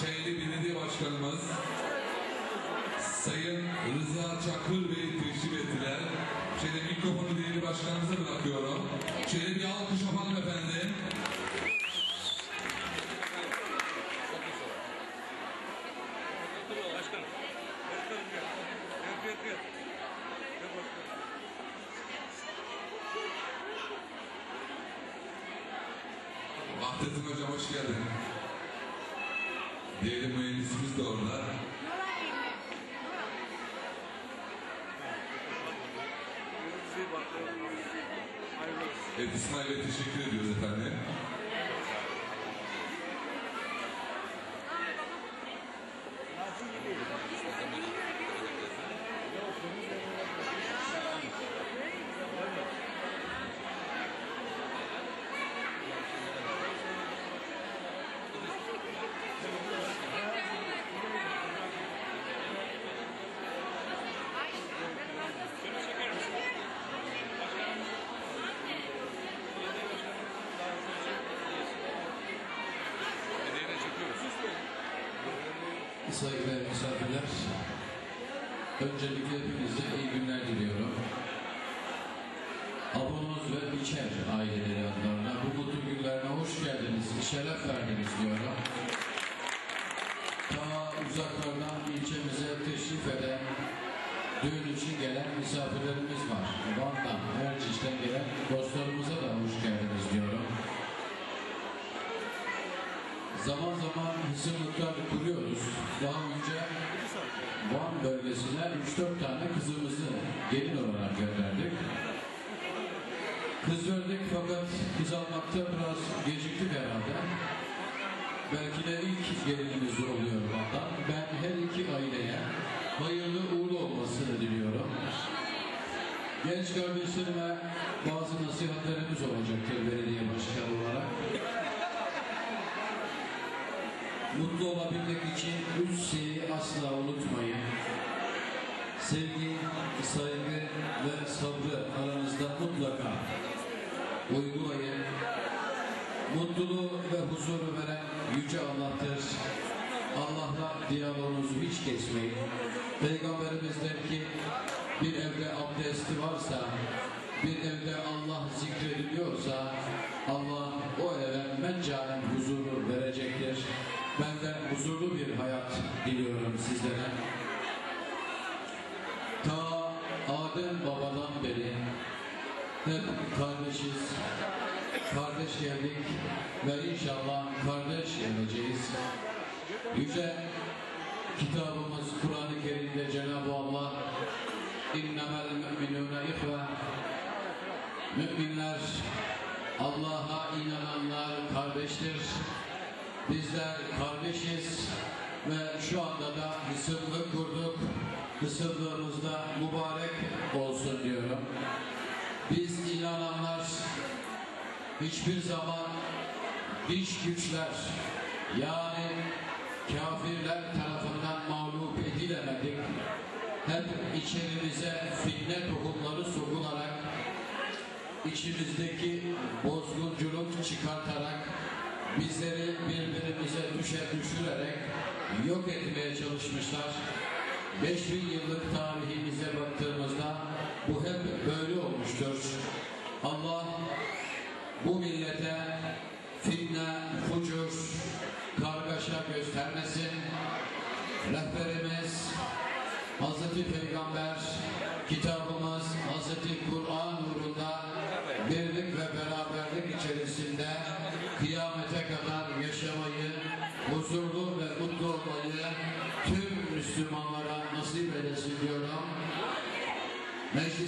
Çayeli Belediye Başkanımız Sayın Rıza Çakır Bey teşrif ettiler. Şöyle mikrofonu değerli başkanımıza bırakıyorum. Şöyle bir alkış yapalım efendim. Vahdettin Hocam hoş geldin. Değerli mühendisimiz de orada. Evet İsmail Bey teşekkür ediyoruz efendim. Saygıdeğer misafirler, öncelikle hepinize iyi günler diliyorum. Abonoz ve Biçer aileleri adlarına bu mutlu günlerine hoş geldiniz, şeref verdiniz diyorum. Ta uzaklardan ilçemize teşrif eden, düğün için gelen misafirlerimiz var. Van'dan, olarak gönderdik. Kız verdik fakat kız almakta biraz geciktik herhalde. Belki de ilk gelinimiz oluyor Van'dan. Ben her iki aileye hayırlı uğurlu olmasını diliyorum. Genç kardeşlerime bazı nasihatlerimiz olacaktır belediye başkanı olarak. Mutlu olabilmek için üç şeyi asla unutmayın. Sevgi, saygı ve sabrı aranızda mutlaka uygulayın. Mutluluğu ve huzuru veren Yüce Allah'tır. Allah'la diyaloğunuzu hiç kesmeyin. Peygamberimiz der ki bir evde abdesti varsa, bir evde Allah zikrediliyorsa Allah o eve meccalen huzuru verecektir. Benden huzurlu bir hayat diliyorum sizlere. Ta Adem babadan beri hep kardeşiz, kardeş geldik ve inşallah kardeş geleceğiz. Yüce kitabımız Kur'an-ı Kerim'de Cenab-ı Allah İnnemel müminune ihve Müminler Allah'a inananlar kardeştir. Bizler kardeşiz ve şu anda da Hısımlık kurduk. Hısımlığımızda mübarek olsun diyorum. Biz inananlar hiçbir zaman dış güçler yani kafirler tarafından mağlup edilemedik. Hep içerimize fitne tohumları sokularak içimizdeki bozgunculuk çıkartarak bizleri birbirimize düşe düşürerek yok etmeye çalışmışlar. 5000 yıllık tarihimize baktığımızda bu hep böyle olmuştur. Allah bu millete fitne, fucur, kargaşa göstermesin. Rehberimiz Hazreti Peygamber kitabımız Hazreti Kur'an nurunda birlik ve beraberlik içerisinde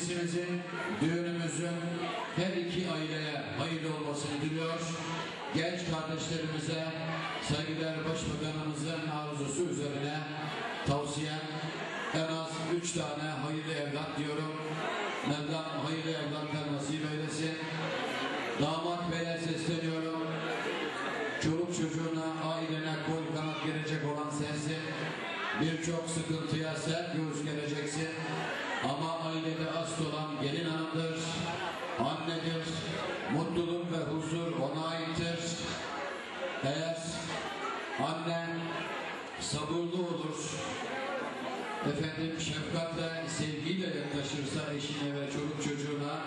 Meclisimizin, düğünümüzün her iki aileye hayırlı olmasını diliyor. Genç kardeşlerimize saygıdeğer Başbakanımızın arzusu üzerine tavsiyem en az üç tane hayırlı evlat diyorum. Mevlam hayırlı evlatlar nasip eylesin. Annedir. Mutluluk ve huzur ona aittir. Eğer annen sabırlı olur, efendim şefkatle, sevgiyle yaklaşırsa eşine ve çoluk çocuğuna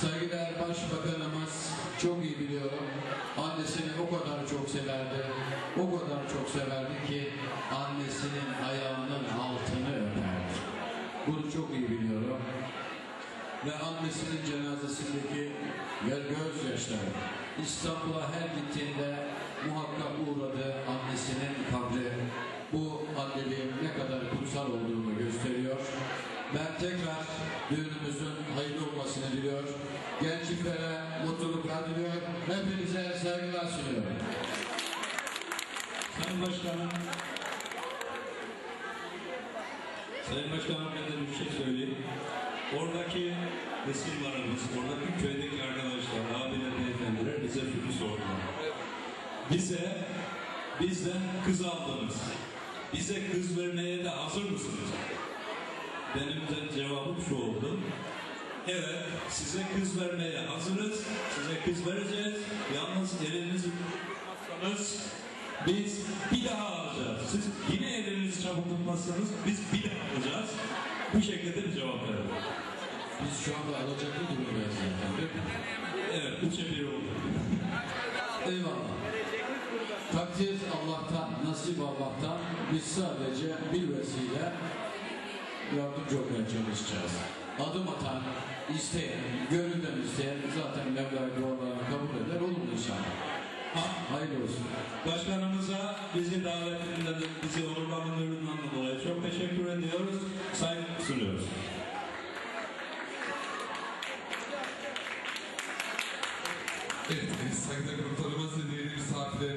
Saygıdeğer Başbakanımız çok iyi biliyorum. Annesini o kadar çok severdi. O kadar çok severdi ki annesinin ayağının altını öperdi. Bunu çok iyi biliyorum. Ve annesinin cenazesindeki gel gözyaşları. İstanbul'a her gittiğinde muhakkak uğradı annesinin kabri. Bu anneliğin ne kadar kutsal olduğunu gösteriyor. Ben tekrar düğünümüzün hayırlı olmasını diliyor. Genç mutluluklar diliyor. Hepinize saygılar sunuyorum. Sayın Başkanım, Sayın Başkanım ben de bir şey söyleyeyim. Oradaki resimlerimiz, oradaki köydeki arkadaşlar, abiler, beyefendiler bize şunu sordular. Bize, bizden kız aldınız. Bize kız vermeye de hazır mısınız? Benim de cevabım şu oldu. Evet, size kız vermeye hazırız. Size kız vereceğiz. Yalnız elinizi tutmazsanız biz bir daha alacağız. Siz yine elinizi çabuk tutmazsanız biz bir daha alacağız. Bu şekilde bir cevap verelim. Biz şu anda alacaklı durumdayız zaten? Evet, bu bir oldu. Eyvallah. Takdir Allah'tan, nasip Allah'tan. Biz sadece bir vesile yardımcı olmaya çalışacağız. Adım atan, isteyen, gönülden isteyen zaten Mevla dualarını kabul eder. Olur inşallah. Ha, hayırlı olsun. Başkanımıza bizi davetinden, bizi onurlandırdığından dolayı çok teşekkür ediyoruz. Saygı sunuyoruz. Evet, saygıdeğer konuklarımız, değerli misafirler.